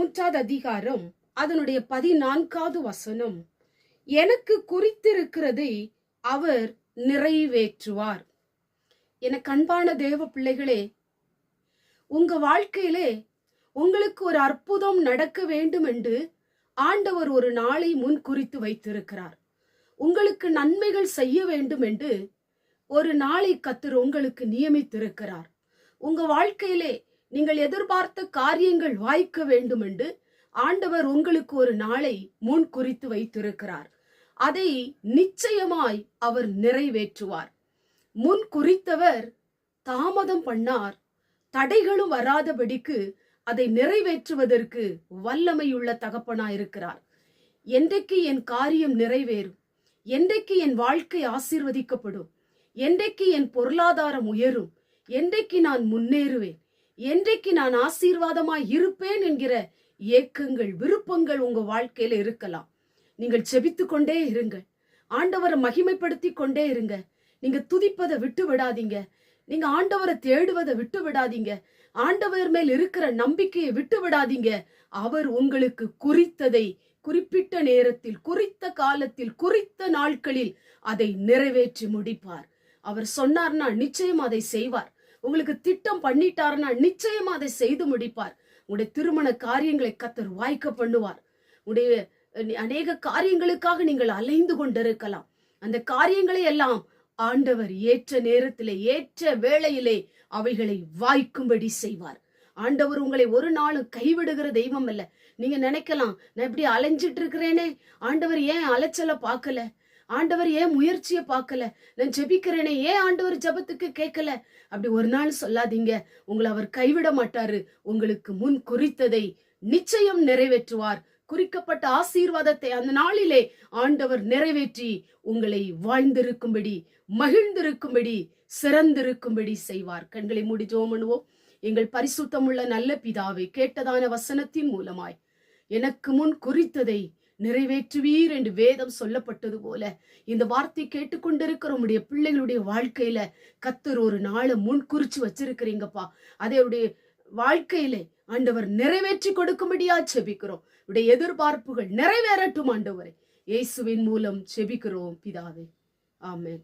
அதிகாரம் அதனுடைய பதினான்காவது வசனம். எனக்கு குறித்திருக்கிறதை அவர் நிறைவேற்றுவார். எனக்கு அன்பான தேவ பிள்ளைகளே உங்க வாழ்க்கையிலே உங்களுக்கு ஒரு அற்புதம் நடக்க வேண்டும் என்று ஆண்டவர் ஒரு நாளை முன் குறித்து வைத்திருக்கிறார். உங்களுக்கு நன்மைகள் செய்ய வேண்டும் என்று ஒரு நாளை கத்தர் உங்களுக்கு நியமித்திருக்கிறார். உங்க வாழ்க்கையிலே நீங்கள் எதிர்பார்த்த காரியங்கள் வாய்க்க வேண்டும் என்று ஆண்டவர் உங்களுக்கு ஒரு நாளை முன் குறித்து வைத்திருக்கிறார். அதை நிச்சயமாய் அவர் நிறைவேற்றுவார். முன் குறித்தவர் தாமதம் பண்ணார். தடைகளும் வராதபடிக்கு அதை நிறைவேற்றுவதற்கு வல்லமையுள்ள தகப்பனாயிருக்கிறார். என்றைக்கு என் காரியம் நிறைவேறும்? என்றைக்கு என் வாழ்க்கை ஆசீர்வதிக்கப்படும்? என்றைக்கு என் பொருளாதாரம் உயரும்? என்றைக்கு நான் முன்னேறுவேன்? என்றைக்கு நான் ஆசீர்வாதமாய் இருப்பேன் என்கிற ஏக்கங்கள் விருப்பங்கள் உங்க வாழ்க்கையில இருக்கலாம். நீங்கள் செபித்து கொண்டே இருங்கள். ஆண்டவரை மகிமைப்படுத்தி கொண்டே இருங்க. நீங்க துதிப்பதை விட்டு விடாதீங்க. நீங்க ஆண்டவரை தேடுவதை விட்டு விடாதீங்க. ஆண்டவர் மேல் இருக்கிற நம்பிக்கையை விட்டு விடாதீங்க. அவர் உங்களுக்கு குறித்ததை குறிப்பிட்ட நேரத்தில் குறித்த காலத்தில் குறித்த நாட்களில் அதை நிறைவேற்றி முடிப்பார். அவர் சொன்னார்னா நிச்சயம் அதை செய்வார். உங்களுக்கு திட்டம் பண்ணிட்டாருன்னா நிச்சயமா அதை செய்து முடிப்பார். உங்களுடைய திருமண காரியங்களை கத்தர் வாய்க்க பண்ணுவார். உடைய அநேக காரியங்களுக்காக நீங்கள் அலைந்து கொண்டிருக்கலாம். அந்த காரியங்களை எல்லாம் ஆண்டவர் ஏற்ற நேரத்திலே ஏற்ற வேளையிலே அவைகளை வாய்க்கும்படி செய்வார். ஆண்டவர் உங்களை ஒரு நாளும் கைவிடுகிற தெய்வம் அல்ல. நீங்க நினைக்கலாம் நான் இப்படி அலைஞ்சிட்டு இருக்கிறேனே. ஆண்டவர் ஏன் அலைச்சல பார்க்கல? ஆண்டவர் ஏன் முயற்சியை பார்க்கல? நான் ஜெபிக்கிறேனே ஏன் ஆண்டவர் ஜெபத்துக்கு கேட்கல? அப்படி ஒரு நாள் சொல்லாதீங்க. உங்களை அவர் கைவிட மாட்டாரு. உங்களுக்கு முன் குறித்ததை நிச்சயம் நிறைவேற்றுவார். குறிக்கப்பட்ட ஆசீர்வாதத்தை அந்த நாளிலே ஆண்டவர் நிறைவேற்றி உங்களை வாழ்ந்திருக்கும்படி மகிழ்ந்திருக்கும்படி சிறந்திருக்கும்படி செய்வார். கண்களை மூடி ஜெபம் பண்ணுவோம். எங்கள் பரிசுத்தமுள்ள நல்ல பிதாவை கேட்டதான வசனத்தின் மூலமாய் எனக்கு முன் குறித்ததை நிறைவேற்றுவீர் என்று வேதம் சொல்லப்பட்டது போல. இந்த வார்த்தை கேட்டுக்கொண்டிருக்கிற உடைய பிள்ளைகளுடைய வாழ்க்கையில கத்தர் ஒரு நாளை முன் குறிச்சு வச்சிருக்கிறீங்கப்பா அதேடைய வாழ்க்கையில ஆண்டவர் நிறைவேற்றி கொடுக்கும்படியா செபிக்கிறோம். உடைய எதிர்பார்ப்புகள் நிறைவேறட்டும் ஆண்டவரை. இயேசுவின் மூலம் செபிக்கிறோம் பிதாவே. ஆமேன்.